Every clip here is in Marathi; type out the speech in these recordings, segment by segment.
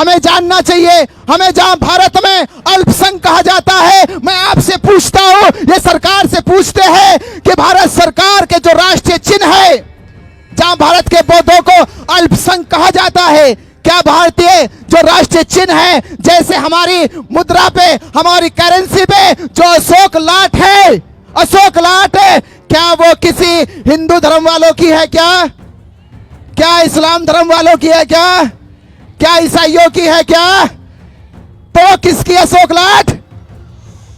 हमें जानना चाहिए, हमें जहाँ भारत में अल्पसंख्यक कहा जाता है, मैं आपसे पूछता हूँ, ये सरकार से पूछते हैं कि भारत सरकार के जो राष्ट्रीय चिन्ह है, जहाँ भारत के बौद्धों को अल्पसंख्यक कहा जाता है, क्या भारतीय जो राष्ट्रीय चिन्ह है, जैसे हमारी मुद्रा पे, हमारी करेंसी पे जो अशोक लाट है, अशोक लाट है क्या वो किसी हिंदू धर्म वालों की है क्या? क्या इस्लाम धर्म वालों की है क्या? क्या ईसाइयों की है क्या? तो किसकी अशोक लाट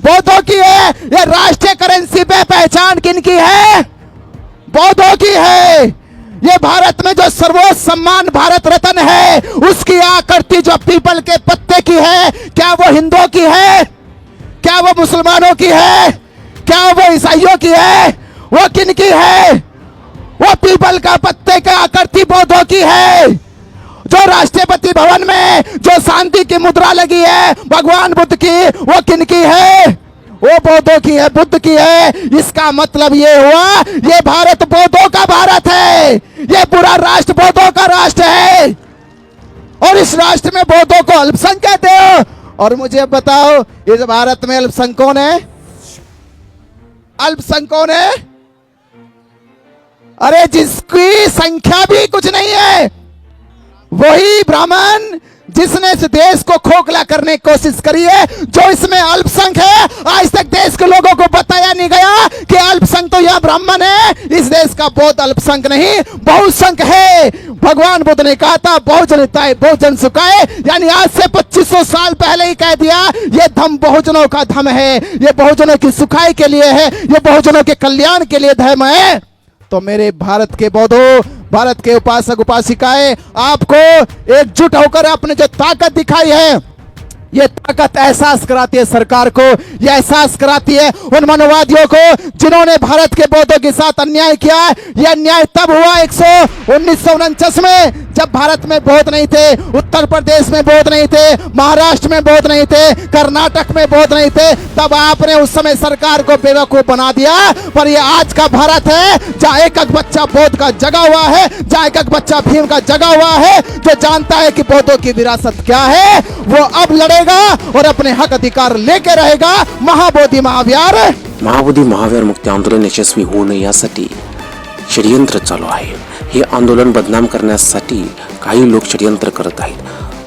बौद्धों की है। ये राष्ट्रीय करेंसी पे पहचान किनकी है? बौद्धों की है। ये भारत में जो सर्वोच्च सम्मान भारत रत्न है, उसकी आकृति जो पीपल के पत्ते की है, क्या वो हिंदुओं की है? क्या वो मुसलमानों की है? क्या वो ईसाइयों की है? वो किन की है? वो पीपल का पत्ते का आकृति बौद्धों की है। जो राष्ट्रपति भवन में जो शांति की मुद्रा लगी है, भगवान बुद्ध की, वो किन की है? वो बौद्धों की है, बुद्ध की है। इसका मतलब ये हुआ, ये भारत बौद्धों का भारत है। ये पूरा राष्ट्र बौद्धों का राष्ट्र है। और इस राष्ट्र में बौद्धों को अल्पसंख्यक हो। और मुझे बताओ, इस भारत में है? अल्पसंख्यक कौन है? अरे, जिसकी संख्या भी कुछ नहीं है। वही ब्राह्मण जिसने इस देश को खोखला करने की कोशिश करी है, जो इसमें अल्पसंख है। आज तक देश के लोगों को बताया नहीं गया कि अल्पसंख्यक तो यह ब्राह्मण है। इस देश का बहुत अल्पसंख्यक नहीं, बहुसंख्यक है। भगवान बुद्ध ने कहा था, बहुजन बहुजन सुखाए यानी आज से 2500 साल पहले ही कह दिया, ये धम बहुजनों का धम है। ये बहुजनों की सुखाई के लिए है। ये बहुजनों के कल्याण के लिए धर्म है। तो मेरे भारत के बौद्धों भारत के उपासक उपासिकाएं आपको एकजुट होकर आपने जो ताकत दिखाई है ये ताकत एहसास कराती है सरकार को, ये एहसास कराती है उन मनोवादियों को जिन्होंने भारत के बौद्धों के साथ अन्याय किया ये अन्याय तब हुआ एक सौ उन्नीस में, जब भारत में बहुत नहीं थे, उत्तर प्रदेश में बहुत नहीं थे, महाराष्ट्र में बहुत नहीं थे, कर्नाटक में बहुत नहीं थे, तब आपने उस समय सरकार को बेवकूफ़ बना दिया। पर ये आज का भारत है, जहाँ एक एक बच्चा बौद्ध का जगा हुआ है, जहाँ एक एक बच्चा भीम का जगा हुआ है, जो जानता है कि बौद्धों की विरासत क्या है, वो अब रहेगा और अपने हक अधिकार लेके रहेगा। महाबोधि महाव्यार। महाबोधी महावीर मुक्ती आंदोलन यशस्वी होऊ नये यासाठी षडयंत्र चालू आहे. हे आंदोलन बदनाम करण्यासाठी काही लोक षडयंत्र करत आहेत.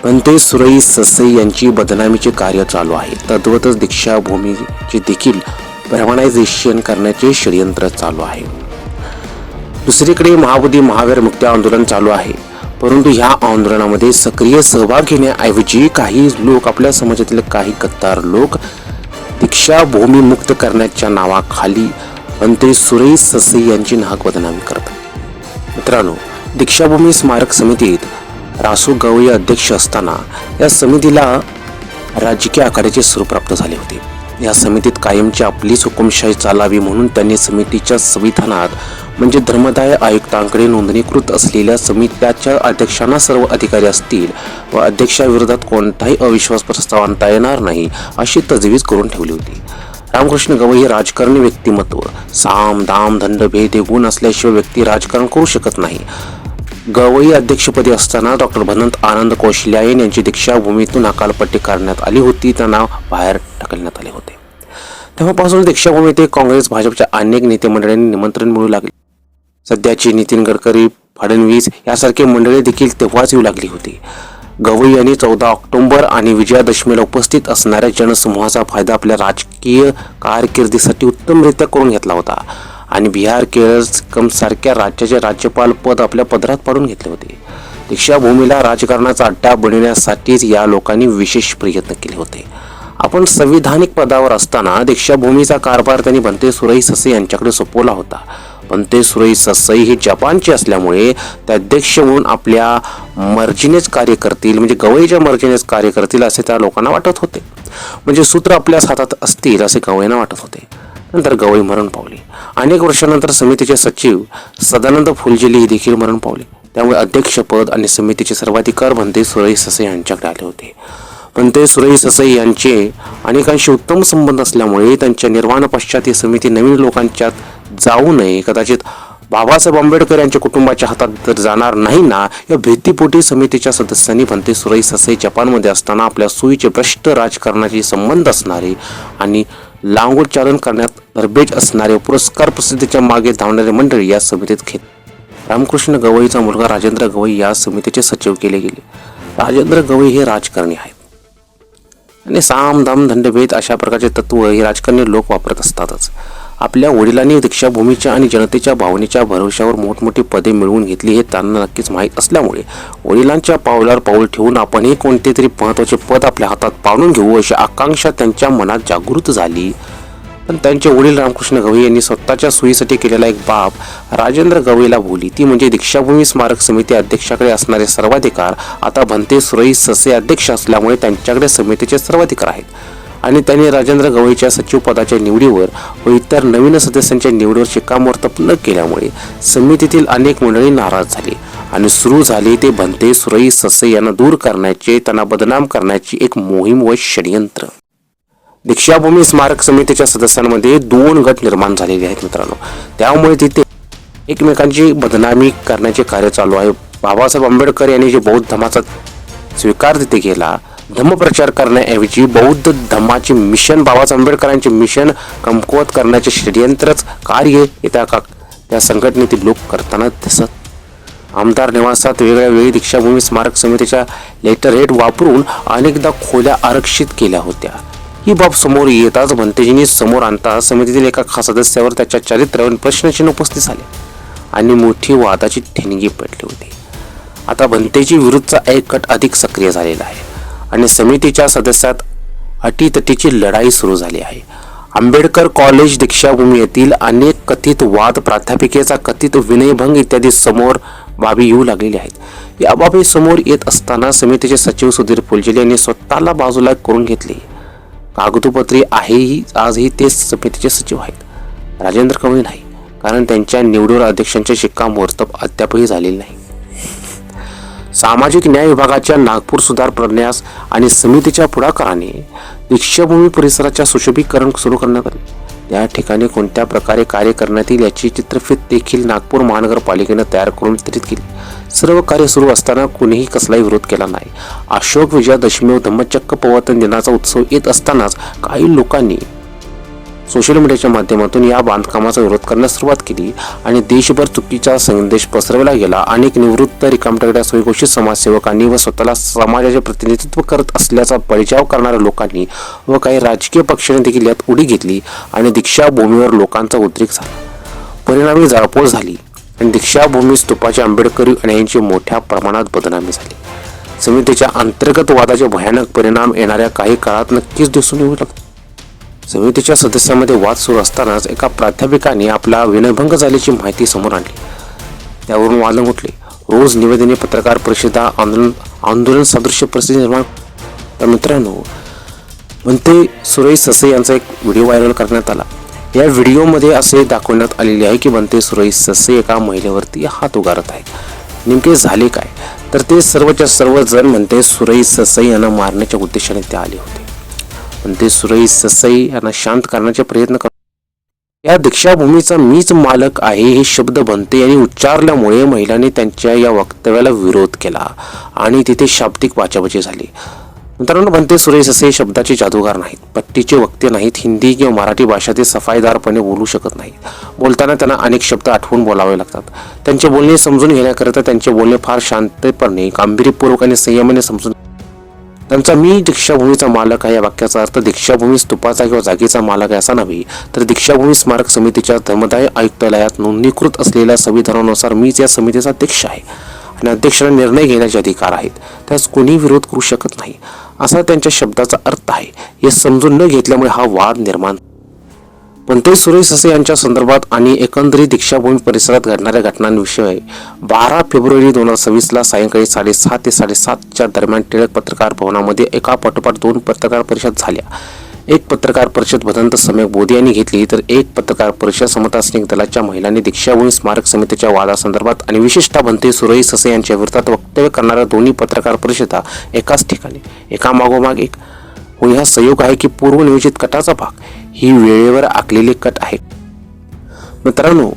पण ते सुरई ससई यांची बदनामीचे कार्य चालू आहे. तद्वतच दीक्षाभूमीचे देखील प्रमाणायझेशन करण्याचे षडयंत्र चालू आहे. दुसरीकडे महाबोधी महावीर मुक्ती आंदोलन चालू आहे. परंतु ह्या आंदोलनामध्ये सक्रिय सहभाग घेण्याऐवजी काही लोक आपल्या समाजातील काही कत्तार लोक दीक्षाभूमी मुक्त करण्याच्या नावाखाली मंत्री सुरई ससई यांची नाहक बदनामी करतात. मित्रांनो दीक्षाभूमी स्मारक समितीत रासू गवळी अध्यक्ष असताना या समितीला राजकीय आखाड्याचे स्वरूप प्राप्त झाले होते. या समितीत कायमची आपलीच हुकुमशाही चालावी म्हणून त्यांनी समितीच्या संविधानात म्हणजे धर्मदाय आयुक्तांकडे नोंदणीकृत असलेल्या समित्याच्या अध्यक्षांना सर्व अधिकारी असतील व अध्यक्षाविरोधात कोणताही अविश्वास प्रस्ताव आणता येणार नाही अशी तजवीज करून ठेवली होती. रामकृष्ण गवई हे राजकारणी व्यक्तिमत्व साम दाम दंड भेद हे गुण असल्याशिवाय व्यक्ती राजकारण करू शकत नाही. गवई अध्यक्षपदी असताना डॉक्टर भनंत आनंद कौशल्यायन यांची दीक्षाभूमीतून अकालपट्टी करण्यात आली होती. त्यांना बाहेर ढकलण्यात आले होते. तेव्हापासून दीक्षाभूमीत काँग्रेस भाजपच्या अनेक नेतेमंडळींनी निमंत्रण मिळू लागले. सध्याची नितीन गडकरी फडणवीस यासारखी मंडळी देखील तेव्हाच येऊ लागली होती. गवई यांनी चौदा ऑक्टोबर आणि विजयादशमीला उपस्थित असणाऱ्या जनसमूहाचा फायदा आपल्या राजकीय कारकिर्दीसाठी उत्तमरित्या करून घेतला होता. आणि बिहार केरळ सारख्या राज्याचे राज्यपाल पद आपल्या पदरात पाडून घेतले होते. दीक्षाभूमीला राजकारणाचा अड्डा बनवण्यासाठीच या लोकांनी विशेष प्रयत्न केले होते. आपण संविधानिक पदावर असताना दीक्षाभूमीचा कारभार त्यांनी बनते सुरई ससे यांच्याकडे सोपवला होता. बनते सुरई ससई हे जपानचे असल्यामुळे ते अध्यक्ष म्हणून आपल्या मर्जीनेच कार्य करतील म्हणजे गवईच्या मर्जीनेच कार्य करतील असे त्या लोकांना वाटत होते. म्हणजे सूत्र आपल्याच हातात असतील असे गवईंना वाटत होते. नंतर गवई मरण पावली. अनेक वर्षानंतर समितीचे सचिव सदानंद फुलजेली हे देखील मरण पावले. त्यामुळे अध्यक्षपद आणि समितीचे सर्वाधिकार बनते सुरई ससे यांच्याकडे आले होते. पण ते सुरई ससई यांचे अनेकांशी उत्तम संबंध असल्यामुळे त्यांच्या निर्वाण पश्चात ही समिती नवीन लोकांच्यात जाऊ नये. कदाचित बाबासाहेब आंबेडकर यांच्या कुटुंबाच्या हातात तर जाणार नाही ना? या भीतीपोटी समितीच्या सदस्यांनी भंते सुरई ससे जपानमध्ये असताना आपल्या सुईचे भ्रष्ट राजकारणाशी संबंध असणारे आणि लांगोच्चारण करण्यात तरबेज असणारे पुरस्कार प्रसिद्धीच्या मागे धावणारे मंडळी या समितीत घेत रामकृष्ण गवईचा मुलगा राजेंद्र गवई या समितीचे सचिव केले गेले. राजेंद्र गवई हे राजकारणी आहेत. आणि साम धाम दंडभेद अशा प्रकारचे तत्व हे राजकारणी लोक वापरत असतातच. आपल्या वडिलांनी दीक्षाभूमीच्या आणि जनतेच्या भावनेच्या भरवशावर मोठमोठी पदे मिळवून घेतली हे त्यांना नक्कीच माहीत असल्यामुळे वडिलांच्या पावलावर पाऊल ठेवून आपणही कोणते तरी महत्त्वाचे पद आपल्या हातात पाळून घेऊ अशी आकांक्षा त्यांच्या मनात जागृत झाली. पण त्यांचे वडील रामकृष्ण गवई यांनी स्वतःच्या सोयीसाठी केलेला एक बाब राजेंद्र गवईला बोली ती म्हणजे दीक्षाभूमी स्मारक समिती अध्यक्षाकडे असणारे सर्वाधिकार. आता भंते सुरई ससे अध्यक्ष असल्यामुळे त्यांच्याकडे समितीचे सर्वाधिकार आहेत. आणि त्यांनी राजेंद्र गवईच्या सचिव पदाच्या निवडीवर व इतर नवीन सदस्यांच्या निवडीवर शिक्कामोर्तब न केल्यामुळे समितीतील अनेक मंडळी नाराज झाली. आणि सुरू झाले ते भंते सुरई ससे यांना दूर करण्याचे त्यांना बदनाम करण्याची एक मोहीम व षडयंत्र. दीक्षाभूमी स्मारक समितीच्या सदस्यांमध्ये दोन गट निर्माण झालेले आहेत मित्रांनो. त्यामुळे तिथे एकमेकांची बदनामी करण्याचे कार्य चालू आहे. बाबासाहेब आंबेडकर यांनी जे बौद्ध धर्माचा स्वीकार तिथे केला धम्मप्रचार करण्याऐवजी बौद्ध धम्माचे मिशन बाबासाहेब आंबेडकरांचे मिशन कमकुवत करण्याचे षडयंत्रच कार्य हे त्या का त्या संघटनेतील लोक करताना दिसत. आमदार निवासात वेगळ्या वेळी दीक्षाभूमी स्मारक समितीच्या लेटरहेड वापरून अनेकदा खोल्या आरक्षित केल्या होत्या. ही बाब समोर येताच भंतेजींनी समोर आणता समितीतील एका खास सदस्यावर त्याच्या चरित्रावर प्रश्नचिन्ह उपस्थित झाले आणि मोठी वादाची ठिणगी पडली होती. आता भंतेजी विरुद्धचा एक गट अधिक सक्रिय झालेला आहे. आणि समितीच्या सदस्यात अटीतटीची लढाई सुरू झाली आहे. आंबेडकर कॉलेज दीक्षाभूमी येथील अनेक कथित वाद प्राध्यापिकेचा कथित विनयभंग इत्यादी समोर बाबी येऊ लागलेल्या आहेत. या बाबी समोर येत असताना समितीचे सचिव सुधीर फुलझेले यांनी स्वतःला बाजूला करून घेतले. कागदोपत्री आहेही आजही ते समितीचे सचिव आहेत. राजेंद्र कवळी नाही कारण त्यांच्या निवडून अध्यक्षांचे शिक्कामोर्तब अद्यापही झालेले नाही. सामाजिक न्याय विभागाच्या नागपूर सुधार प्रन्यास आणि समितीच्या पुढाकाराने दीक्षाभूमी परिसराच्या सुशोभीकरण सुरू करण्यात आले. त्या ठिकाणी कोणत्या प्रकारे कार्य करण्यात येईल याची चित्रफित देखील नागपूर महानगरपालिकेनं तयार करून वितरित केली. सर्व कार्य सुरू असताना कुणीही कसलाही विरोध केला नाही. अशोक विजयादशमी व धम्मचक्क पवर्तन दिनाचा उत्सव येत असतानाच काही लोकांनी सोशल मीडियाच्या माध्यमातून या बांधकामाचा विरोध करण्यास सुरुवात केली आणि देशभर चुकीचा संदेश पसरवला गेला. अनेक निवृत्त रिकामटकड्या स्वयंघोषित समाजसेवकांनी व स्वतःला समाजाचे प्रतिनिधित्व करत असल्याचा परिचाव करणाऱ्या लोकांनी व काही राजकीय पक्षांनी देखील यात उडी घेतली आणि दीक्षाभूमीवर लोकांचा उद्रेक झाला. परिणामी जाळपोळ झाली आणि दीक्षाभूमी स्तूपाच्या आंबेडकरी अण्यांची मोठ्या प्रमाणात बदनामी झाली. समितीच्या अंतर्गत वादाचे भयानक परिणाम येणाऱ्या काही काळात नक्कीच दिसून येऊ लागतात समितीच्या सदस्यांमध्ये वाद सुरू असतानाच एका प्राध्यापिकाने आपला विनयभंग झाल्याची माहिती समोर आणली. त्यावरून वादन उठले. रोज निवेदने पत्रकार परिषदा आंदोलन आंदोलन सदृश्य परिस्थिती निर्माण तर मित्रांनो म्हणते सुरेश ससे यांचा एक व्हिडिओ व्हायरल करण्यात आला. या व्हिडिओमध्ये असे दाखवण्यात आलेले आहे की म्हणते सुरेश ससे एका महिलेवरती हात उगारत आहेत. नेमके झाले काय? तर ते सर्वच्या सर्वजण म्हणते सुरई ससई यांना मारण्याच्या उद्देशाने ते आले होते. पण ते सुरई ससई यांना शांत करण्याचे प्रयत्न करतो या दीक्षाभूमीचा मीच मालक आहे हे शब्द बनते यांनी उच्चारल्यामुळे महिलांनी त्यांच्या या वक्तव्याला विरोध केला आणि तिथे शाब्दिक वाचावाची झाली. मित्रांनो बनते सुरेश असे शब्दाचे जादूगार नाहीत. पट्टीचे वक्ते नाहीत. हिंदी किंवा मराठी भाषा ते सफाईदारपणे बोलू शकत नाहीत. बोलताना त्यांना अनेक शब्द आठवून बोलावे लागतात. त्यांचे बोलणे समजून घेण्याकरिता त्यांचे बोलणे फार शांतपणे गांभीर्यपूर्वक आणि संयमाने समजून त्यांचा मी दीक्षाभूमीचा मालक आहे या वाक्याचा अर्थ दीक्षाभूमी स्तूपाचा किंवा जागेचा मालक आहे असा नव्हे तर दीक्षाभूमी स्मारक समितीच्या धर्मदाय आयुक्तालयात नोंदणीकृत असलेल्या संविधानानुसार मीच या समितीचा अध्यक्ष आहे आणि अध्यक्षांना निर्णय घेण्याचे अधिकार आहेत. त्यास कोणी विरोध करू शकत नाही. असा त्यांच्या शब्दाचा अर्थ आहे. हे समजून न घेतल्यामुळे हा वाद निर्माण पण ते सुरेश ससे यांच्या संदर्भात आणि एकंदरीत दीक्षाभूमी परिसरात घडणाऱ्या घटनांविषयी बारा फेब्रुवारी दोन हजार सव्वीसला सायंकाळी साडेसहा ते साडेसातच्या दरम्यान टिळक पत्रकार भवनामध्ये एका पाठोपाठ दोन पत्रकार परिषद झाल्या. एक पत्रकार परिषद भदंत सम्यक बोधी यांनी घेतली तर एक पत्रकार परिषद समता सैनिक दलाच्या महिलांनी दीक्षाभूमी स्मारक समितीच्या वादासंदर्भात आणि विशेषतः भंते सुरई ससे यांच्या विरोधात वक्तव्य करणाऱ्या दोन्ही पत्रकार परिषदा एकाच ठिकाणी एका मागोमाग एक व हा संयोग आहे की पूर्वनियोजित कटाचा भाग ही वेळेवर आखलेली कट आहे मित्रांनो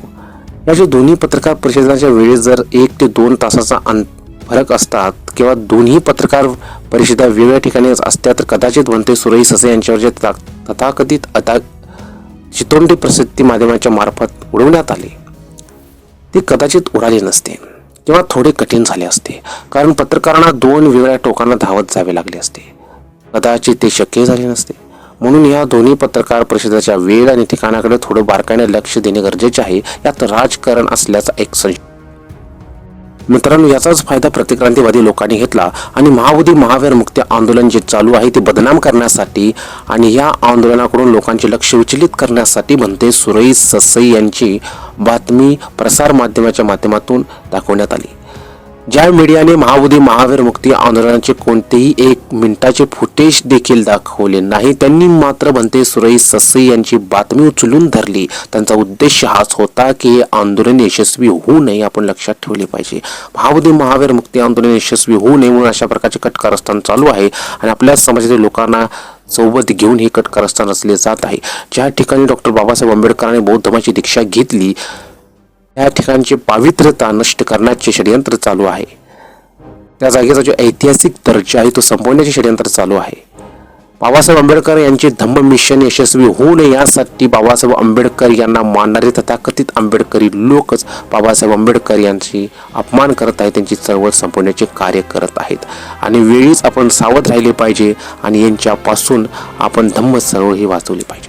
या जे दोन्ही पत्रकार परिषदांच्या वेळेत जर एक ते दोन तासाचा अंत फरक असतात किंवा दोन्ही पत्रकार परिषदा वेगळ्या ठिकाणी असत्या तर कदाचित म्हणते सुरई ससे यांच्यावर जे तथाकथित आता चितोंडी प्रसिद्धी माध्यमाच्या मार्फत उडवण्यात आले ते कदाचित उडाले नसते किंवा थोडे कठीण झाले असते. कारण पत्रकारांना दोन वेगळ्या टोकांना धावत जावे लागले असते. कदाचित ते शक्य झाले नसते. म्हणून या दोन्ही पत्रकार परिषदेच्या वेळ आणि ठिकाणाकडे थोडं बारकाईने लक्ष देणे गरजेचे आहे. यात राजकारण असल्याचा एक संशय मित्रांनो याचाच फायदा प्रतिक्रांतीवादी लोकांनी घेतला आणि महावधी महावीर मुक्ती आंदोलन जे चालू आहे ते बदनाम करण्यासाठी आणि या आंदोलनाकडून लोकांचे लक्ष विचलित करण्यासाठी म्हणते सुरई ससई यांची बातमी प्रसार माध्यमाच्या माध्यमातून दाखवण्यात आली. ज्या मीडियाने महाबुधी महावीर मुक्ती आंदोलनाचे कोणतेही एक मिनिटाचे फुटेज देखील दाखवले नाही. त्यांनी मात्र म्हणते सुरई ससई यांची बातमी उचलून धरली. त्यांचा उद्देश हाच होता की हे आंदोलन यशस्वी होऊ नये आपण लक्षात ठेवले पाहिजे. महाबुधी महावीर मुक्ती आंदोलन यशस्वी होऊ नये म्हणून अशा प्रकारचे कटकारस्थान चालू आहे आणि आपल्या समाजातील लोकांना सोबत घेऊन हे कटकारस्थान रचले जात आहे. ज्या ठिकाणी डॉक्टर बाबासाहेब आंबेडकरांनी बौद्ध धर्माची दीक्षा घेतली या ठिकाणची पावित्र्यता नष्ट करण्याचे षडयंत्र चालू आहे. त्या जागेचा जो ऐतिहासिक दर्जा आहे तो संपवण्याचे षडयंत्र चालू आहे. बाबासाहेब आंबेडकर यांचे धम्म मिशन यशस्वी होऊ नये यासाठी बाबासाहेब आंबेडकर यांना मानणारे तथाकथित आंबेडकरी लोकच बाबासाहेब आंबेडकर यांची अपमान करत आहेत त्यांची चळवळ संपवण्याचे कार्य करत आहेत. आणि वेळीच आपण सावध राहिले पाहिजे आणि यांच्यापासून आपण धम्म चळवळ ही वाचवली पाहिजे.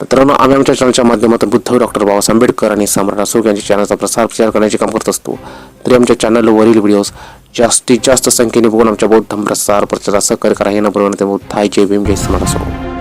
मित्रांनो आम्ही आमच्या चॅनलच्या माध्यमातून बुद्ध डॉक्टर बाबासाहेब आंबेडकर आणि सम्राट अशोक यांच्या चॅनलचा प्रसार प्रचार करण्याचे काम करत असतो. तरी आमच्या चॅनलवरील व्हिडिओज जास्तीत जास्त संख्येने बघून आमच्या बौद्ध प्रसार प्रचारात सहकार्य करा. हे नंबर बुद्धाय जय भीम जय सम्राट असो